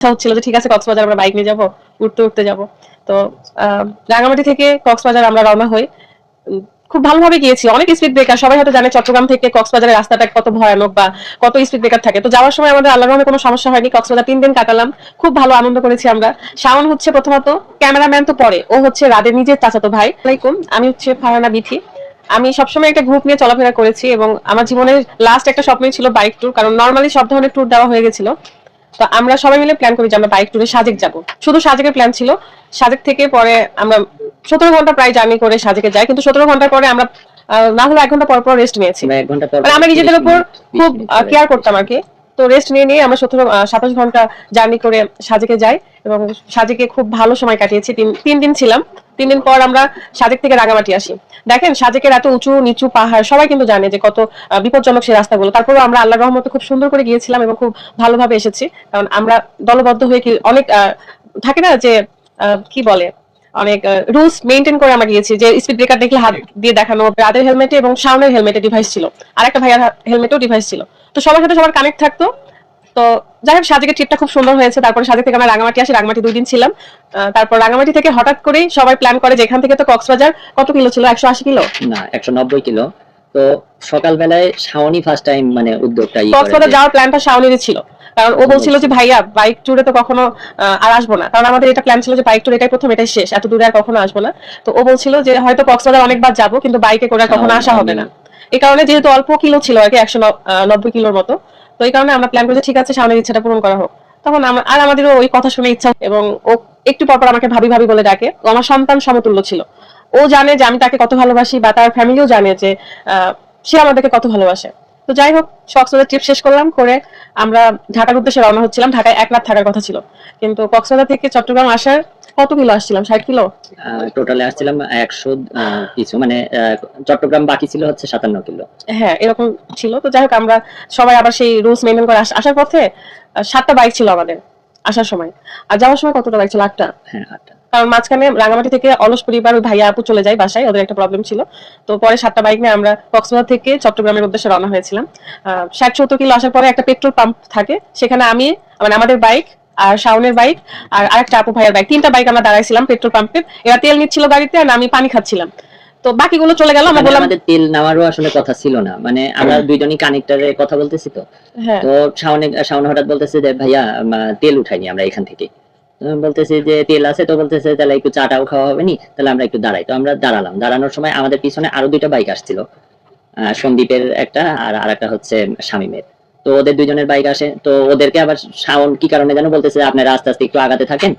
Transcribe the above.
ইচ্ছা হচ্ছিল যে ঠিক আছে, কক্সবাজার আমরা বাইক নিয়ে যাব উঠতে উঠতে যাব। তো রাঙামাটি থেকে কক্সবাজার আমরা রওনা হই। খুব ভালোভাবে গিয়েছি, অনেক স্পিড ব্রেকার সবাই হয়তো জানে চট্টগ্রাম থেকে কক্সবাজারের রাস্তাটা কত ভয়ানক বা কত স্পিড ব্রেকার থাকে। তো যাওয়ার সময় আমাদের আল্লাহ কোনো সমস্যা হয়নি, কক্সবাজার তিন দিন কাটালাম, খুব ভালো আনন্দ করেছি আমরা। শাওন হচ্ছে প্রথমত, ক্যামেরাম্যান তো পরে, ও হচ্ছে রাদের নিজের চাচাতো ভাই। আলাইকুম, আমি হচ্ছে ফারানা বিথি। আমি সবসময় একটা গ্রুপ নিয়ে চলাফেরা করেছি এবং আমার জীবনের লাস্ট একটা স্বপ্নই ছিল বাইক ট্যুর কারণ নর্মালি সব ধরনের ট্যুর দেওয়া হয়ে গেছিল। তো আমরা সবাই মিলে প্ল্যান করি যে আমরা বাইক ট্যুরে সাজেক যাব। শুধু সাজেকের প্ল্যান ছিল। সাজেক থেকে পরে আমরা সতেরো ঘণ্টা প্রায় জার্নি করে সাজেকে যাই। কিন্তু সতেরো ঘণ্টার পরে আমরা না হলে এক ঘণ্টা পর পর রেস্ট নিয়েছি। আমরা এক ঘণ্টা পর মানে নিজেদের উপর খুব। কেয়ার করতাম আর কি। তো রেস্ট নিয়ে নিয়ে আমরা সতেরো সাতাশ ঘণ্টা জার্নি করে সাজেকে যাই এবং সাজেকে খুব ভালো সময় কাটিয়েছি। তিন দিন ছিলাম। তিন দিন পর আমরা সাজেক থেকে রাঙামাটি আসি। দেখেন, সাজেকের এত উঁচু, নিচু পাহাড়, সবাই কিন্তু জানে যে কত বিপজ্জনক সেই রাস্তাগুলো। তারপরেও আমরা আল্লাহ রহমতে খুব সুন্দর করে গিয়েছিলাম এবং খুব ভালোভাবে এসেছি। কারণ আমরা দলবদ্ধ হয়ে কি অনেক থাকে না যে কি বলে? অনেক রুলস মেনটেন করে আমরা গিয়েছি যে স্পিড ব্রেকার দেখলে হাত দিয়ে দেখানো রাতের হেলমেটে এবং শাওনের হেলমেটে ডিভাইস ছিল। আর একটা ভাইয়ার হেলমেটেও ডিভাইস ছিল। তো সবার সাথে সবার কানেক্ট থাকতো। তো যাই হোক সাজেকের ট্রিপটা খুব সুন্দর হয়েছে। তারপরে সাজেক থেকে আমরা রাঙামাটি আসি। রাঙামাটি দুই দিন ছিলাম। তারপর রাঙামাটি থেকে হঠাৎ করেই সবাই প্ল্যান করে যে এখান থেকে তো কক্সবাজার কত কিলো ছিল? একশো আশি কিলো? না একশো নব্বই কিলো। তো সকালবেলায় শাওনি ফার্স্ট টাইম মানে উদ্যোগটা ই কক্সবাজার যাওয়ার প্ল্যানটা শাওনেরই ছিল। কারণ ও বলছিল যে ভাইয়া বাইক ট্যুরে তো কখনো আর আসব না। কারণ আমাদের এটা প্ল্যান ছিল যে বাইক ট্যুর এটাই প্রথম এটাই শেষ। এত দূরে আর কখনো আসব না। তো ও বলছিল যে হয়তো কক্সবাজার অনেকবার যাব কিন্তু বাইকে করে আর কখনো আসা হবে না। এই কারণে যেহেতু অল্প কিলো ছিল আর কি একশো নব্বই কিলোর মতো তো এই কারণে আমরা প্ল্যান করেছি ঠিক আছে সামনের ইচ্ছাটা পূরণ করা হোক। তখন আর আমাদেরও ওই কথা শুনে ইচ্ছা এবং ও একটু পর পর আমাকে ভাবি ভাবি বলে ডাকে। আমার সন্তান সমতুল্য ছিল। ও জানে যে আমি তাকে কত ভালোবাসি বা তার ফ্যামিলিও জানে যে আহ, সে আমাদেরকে কত ভালোবাসে। তো যাই হোক কক্সবাজার ট্রিপ শেষ করলাম করে আমরা ঢাকার উদ্দেশ্যে রওনা হচ্ছিলাম। ঢাকায় এক রাত থাকার কথা ছিল। কিন্তু কক্সবাজার থেকে চট্টগ্রাম আসার কত কিলো আসছিলাম? ষাট কিলো? টোটালে আসছিলাম একশো কিছু মানে চট্টগ্রাম বাকি ছিল হচ্ছে সাতান্ন কিলো। হ্যাঁ এরকম ছিল। তো যাই হোক আমরা সবাই আবার সেই রুলস মেনটেন করে আস- আসার পথে সাতটা বাইক ছিল আমাদের আসার সময়। আর যাওয়ার সময় কতটা বাইক ছিল? আটটা? হ্যাঁ আটটা। কারণ মাঝখানে রাঙামাটি থেকে অলস পরিবার ওই ভাইয়া আপু চলে যায় বাসায় ওদের একটা প্রবলেম ছিল। তো পরে সাতটা বাইক নিয়ে আমরা কক্সবাজার থেকে চট্টগ্রামের উদ্দেশ্যে রওনা হয়েছিলাম। ষাট সত্তর কিলো আসার পরে একটা পেট্রোল পাম্প থাকে সেখানে আমি মানে আমাদের বাইক আর শাওনের বাইক আর আরেকটা আপু ভাইয়ের বাইক তিনটা বাইক আমরা দাঁড়াইছিলাম পেট্রোল পাম্পে। এরা তেল নিচ্ছিল গাড়িতে আর আমি পানি খাচ্ছিলাম। তো বাকিগুলো চলে গেল আমরা মানে বললাম আমাদের তেল নেওয়ারও আসলে কথা ছিল না। মানে আমরা দুইজনই কানেক্টারে কথা বলতেছি তো। হ্যাঁ। তো শাওনে শাওন হঠাৎ বলতেছে যে ভাইয়া তেল উঠাইনি আমরা এখান থেকে। বলতেছি যে তেল আছে তো বলতেছে, তাহলে একটু চাটাও খাওয়া হবে নি? তাহলে আমরা একটু দাঁড়াই। তো আমরা দাঁড়ালাম। দাঁড়ানোর সময় আমাদের পিছনে আরও দুইটা বাইক আসছিল সন্দীপের একটা আর আর একটা হচ্ছে শামিমের। তো ওদের দুইজনের বাইক আসে। তো ওদেরকে আবার শাওন কি কারণে যেন বলতেছে, আপনারা আস্তে আস্তে একটু আগাতে থাকেন।